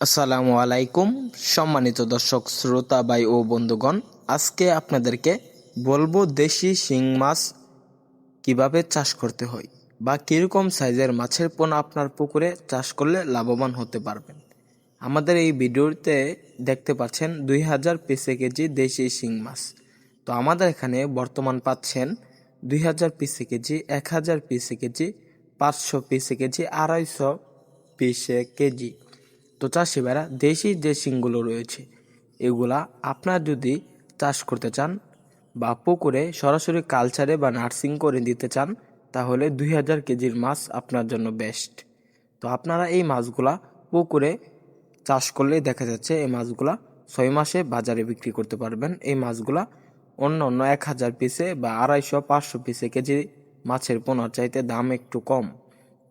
আসসালামু আলাইকুম, সম্মানিত দর্শক, শ্রোতা, ভাই ও বন্ধুগণ। আজকে আপনাদেরকে বলব দেশি শিং মাছ কীভাবে চাষ করতে হয় বা কীরকম সাইজের মাছের পোনা আপনার পুকুরে চাষ করলে লাভবান হতে পারবেন। আমাদের এই ভিডিওতে দেখতে পাচ্ছেন দুই হাজার পিসে কেজি দেশি শিং মাছ। তো আমাদের এখানে বর্তমান পাচ্ছেন দুই হাজার পিসে কেজি, এক হাজার পিসে কেজি, পাঁচশো পিসে কেজি, আড়াইশো পিসে কেজি। তো চাষি ভাইরা, দেশি যে শিংগুলো রয়েছে, এগুলা আপনার যদি চাষ করতে চান বা পুকুরে সরাসরি কালচারে বা নার্সিং করে দিতে চান, তাহলে দুই হাজার কেজির মাছ আপনার জন্য বেস্ট। তো আপনারা এই মাছগুলা পুকুরে চাষ করলেই দেখা যাচ্ছে এই মাছগুলা ছয় মাসে বাজারে বিক্রি করতে পারবেন। এই মাছগুলা অন্য অন্য এক হাজার পিসে বা আড়াইশো, পাঁচশো পিসে কেজি মাছের পোনার চাইতে দাম একটু কম।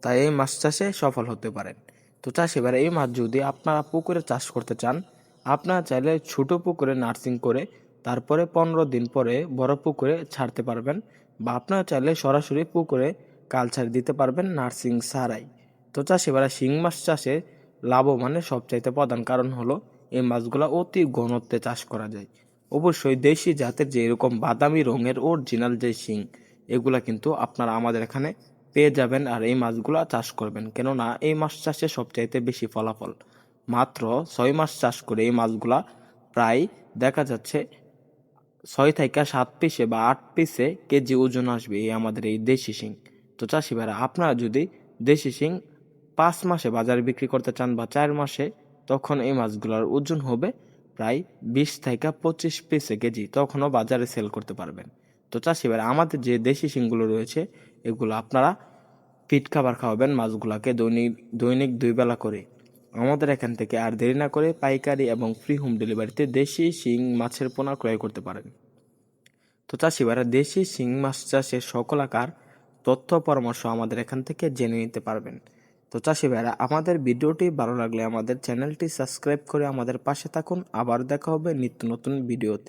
তাই এই মাছ চাষে সফল হতে পারেন। তো চাষি ভাইরা এই মাছ যদি আপনারা পুকুরে চাষ করতে চান, আপনারা চাইলে ছোট পুকুরে নার্সিং করে তারপরে পনেরো দিন পরে বড় পুকুরে ছাড়তে পারবেন বা আপনারা চাইলে সরাসরি পুকুরে কালচার দিতে পারবেন নার্সিং ছাড়াই তো চাষি ভাইরা শিং মাছ চাষে লাভবানের সবচাইতে প্রধান কারণ হলো এই মাছগুলো অতি ঘনত্বে চাষ করা যায়। অবশ্যই দেশি জাতের যে এরকম বাদামি রঙের অরিজিনাল যে শিং, এগুলা কিন্তু আপনারা আমাদের এখানে পেয়ে যাবেন আর এই মাছগুলো চাষ করবেন। কেননা এই মাছ চাষে সবচাইতে বেশি ফলাফল। মাত্র ছয় মাস চাষ করে এই মাছগুলা প্রায় দেখা যাচ্ছে ছয় থেকে সাত পিসে বা আট পিসে কেজি ওজন আসবে এই আমাদের এই দেশি শিং। তো চাষি ভাইরা, আপনারা যদি দেশি শিং পাঁচ মাসে বাজারে বিক্রি করতে চান বা চার মাসে, তখন এই মাছগুলোর ওজন হবে প্রায় বিশ থেকে পঁচিশ পিসে কেজি। তখনও বাজারে সেল করতে পারবেন। তো চাষি ভাইরা, আমাদের যে দেশি শিংগুলো রয়েছে, এগুলো আপনারা ফিট খাবার খাওয়াবেন, মাছগুলোকে দৈনিক দৈনিক দুই বেলা করে। আমাদের এখান থেকে আর দেরি না করে পাইকারি এবং ফ্রি হোম ডেলিভারিতে দেশি শিং মাছের পোনা ক্রয় করতে পারেন। তো চাষিবারা দেশি শিং মাছ চাষের সকল আকার, তথ্য, পরামর্শ আমাদের এখান থেকে জেনে নিতে পারবেন। তো চাষি ভাইরা, আমাদের ভিডিওটি ভালো লাগলে আমাদের চ্যানেলটি সাবস্ক্রাইব করে আমাদের পাশে থাকুন। আবার দেখা হবে নিত্য নতুন ভিডিওতে।